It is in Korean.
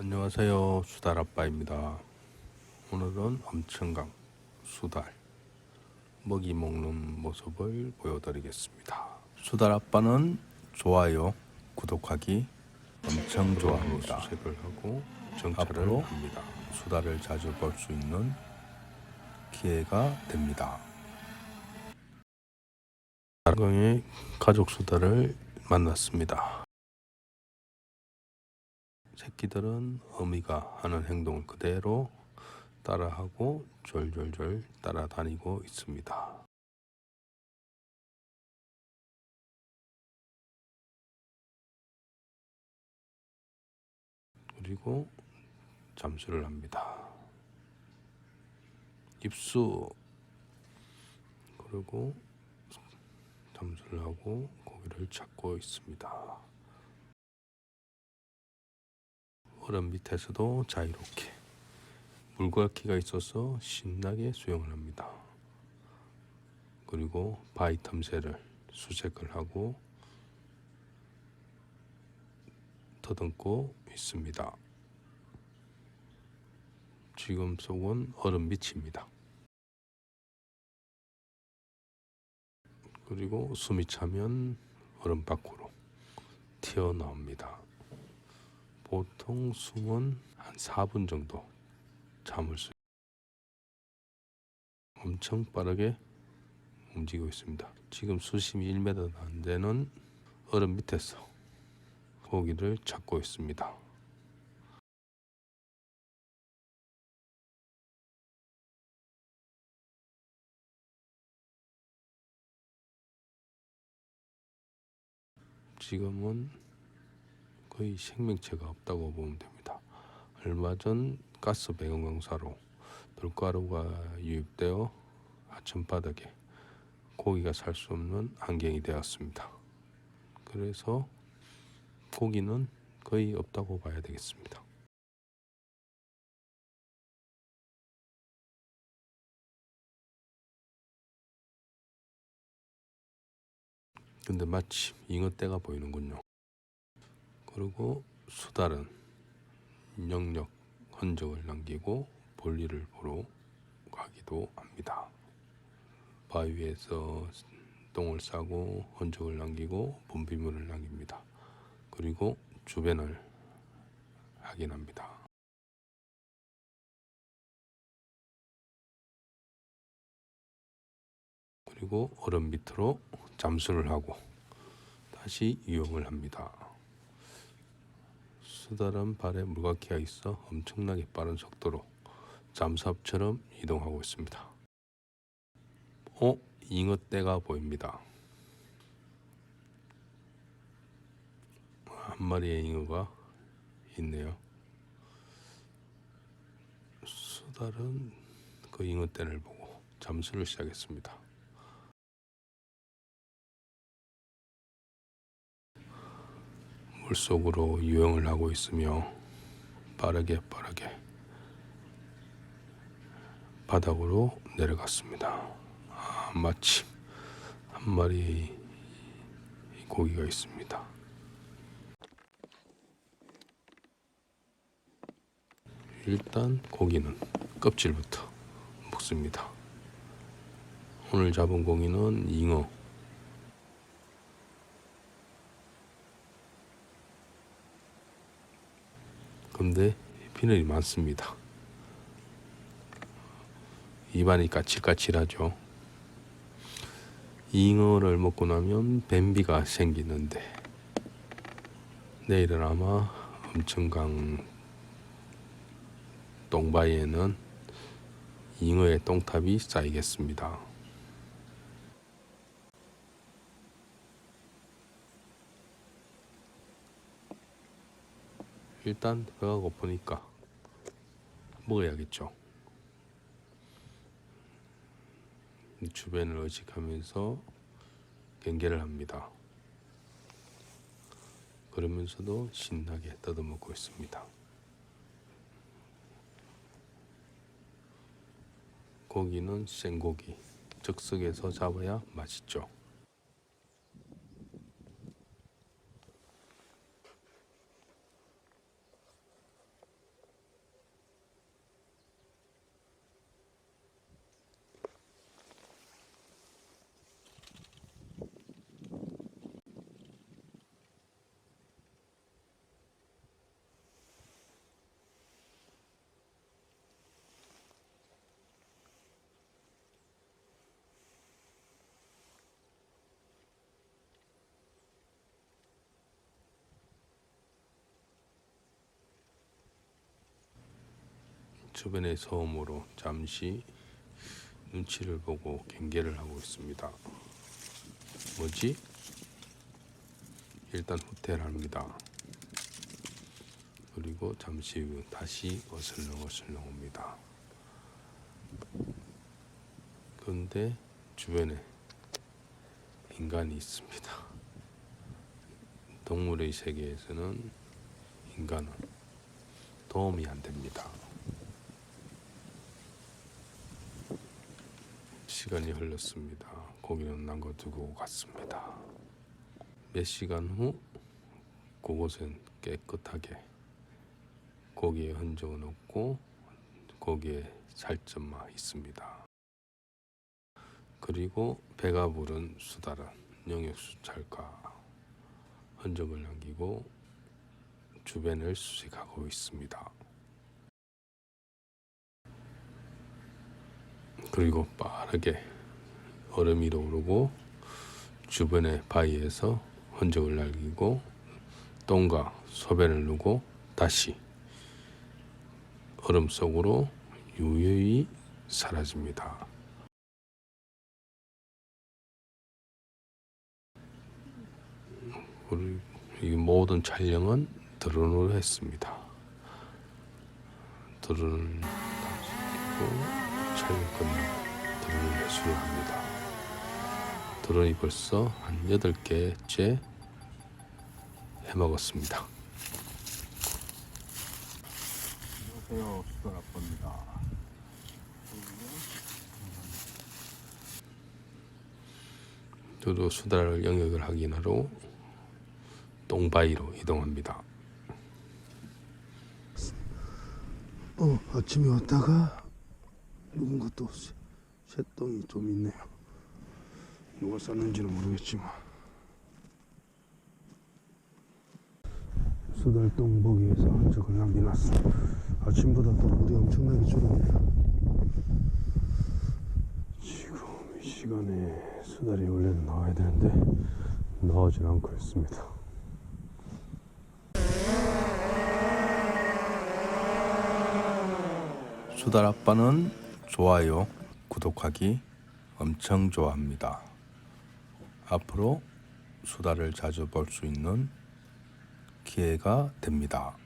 안녕하세요. 수달아빠입니다. 오늘은 엄청강 수달 먹이 먹는 모습을 보여드리겠습니다. 수달아빠는 좋아요 구독하기 엄청 좋아합니다. 수색을 하고 정찰을 합니다. 수달을 자주 볼 수 있는 기회가 됩니다. 다랑의 가족 수달을 만났습니다 새끼들은 어미가 하는 행동을 그대로 따라하고 졸졸졸 따라다니고 있습니다. 그리고 잠수를 합니다. 입수 그리고 잠수를 하고 고기를 찾고 있습니다. 얼음 밑에서도 자유롭게 물갈퀴가 있어서 신나게 수영을 합니다. 그리고 바위 틈새를 수색을 하고 더듬고 있습니다. 지금 속은 얼음 밑입니다. 그리고 숨이 차면 얼음 밖으로 튀어나옵니다. 보통 숨은 한 4분 정도 잠을 수 엄청 빠르게 움직이고 있습니다. 지금 수심이 1m도 안 되는 얼음 밑에서 고기를 찾고 있습니다. 지금은 거의 생명체가 없다고 보면 됩니다. 얼마 전 가스 배관 공사로 돌가루가 유입되어 아침바닥에 고기가 살 수 없는 환경이 되었습니다. 그래서 고기는 거의 없다고 봐야 되겠습니다. 근데 마침 잉어 떼가 보이는군요. 그리고 수달은 영역 흔적을 남기고 볼일을 보러 가기도 합니다. 바위 위에서 똥을 싸고 흔적을 남기고 분비물을 남깁니다. 그리고 주변을 확인합니다. 그리고 얼음 밑으로 잠수를 하고 다시 이용을 합니다. 수달은 발에 물갈퀴가 있어 엄청나게 빠른 속도로 잠수함처럼 이동하고 있습니다. 어? 잉어떼가 보입니다. 한 마리의 잉어가 있네요. 수달은 그 잉어떼를 보고 잠수를 시작했습니다. 물속으로 유영을 하고 있으며 빠르게 빠르게 바닥으로 내려갔습니다. 아, 마침 한 마리 고기가 있습니다. 일단 고기는 껍질부터 먹습니다. 오늘 잡은 고기는 잉어, 근데 비늘이 많습니다. 입안이 까칠까칠하죠. 잉어를 먹고 나면 뱀비가 생기는데 내일은 아마 엄청강 똥바위에는 잉어의 똥탑이 쌓이겠습니다. 일단 배가 고프니까 먹어야겠죠. 주변을 의식하면서 경계를 합니다. 그러면서도 신나게 뜯어먹고 있습니다. 고기는 생고기, 즉석에서 잡아야 맛있죠. 주변의 소음으로 잠시 눈치를 보고 경계를 하고 있습니다. 뭐지? 일단 후퇴합니다. 그리고 잠시 후 다시 어슬렁 어슬렁 옵니다. 그런데 주변에 인간이 있습니다. 동물의 세계에서는 인간은 도움이 안 됩니다. 시간이 흘렀습니다. 고기는 남겨두고 갔습니다. 몇 시간 후 그곳은 깨끗하게 고기의 흔적은 없고 고기에 살점만 있습니다. 그리고 배가 부른 수달은 영역 수찰과 흔적을 남기고 주변을 수색하고 있습니다. 그리고 빠르게 얼음 위로 오르고 주변의 바위에서 흔적을 남기고 똥과 소변을 누고 다시 얼음 속으로 유유히 사라집니다. 이 모든 촬영은 드론으로 했습니다. 드론 을 다시고 촬영 끝나고 드론을 회수를 합니다. 드론이 벌써 한 8개째 해먹었습니다. 안녕하세요. 수건 아빠입니다. 저도 수달을 영역을 확인하러 똥바위로 이동합니다. 어, 아침에 왔다가 또 새- 새똥이 좀 있네요. 누가 쌌는지는 모르겠지만 수달똥 보기에서 흔적을 남겨놨어. 아침보다 또 물이 엄청나게 줄었네요. 지금 이 시간에 수달이 원래는 나와야 되는데 나오질 않고 있습니다. 수달 아빠는 좋아요, 구독하기 엄청 좋아합니다. 앞으로 수달을 자주 볼 수 있는 기회가 됩니다.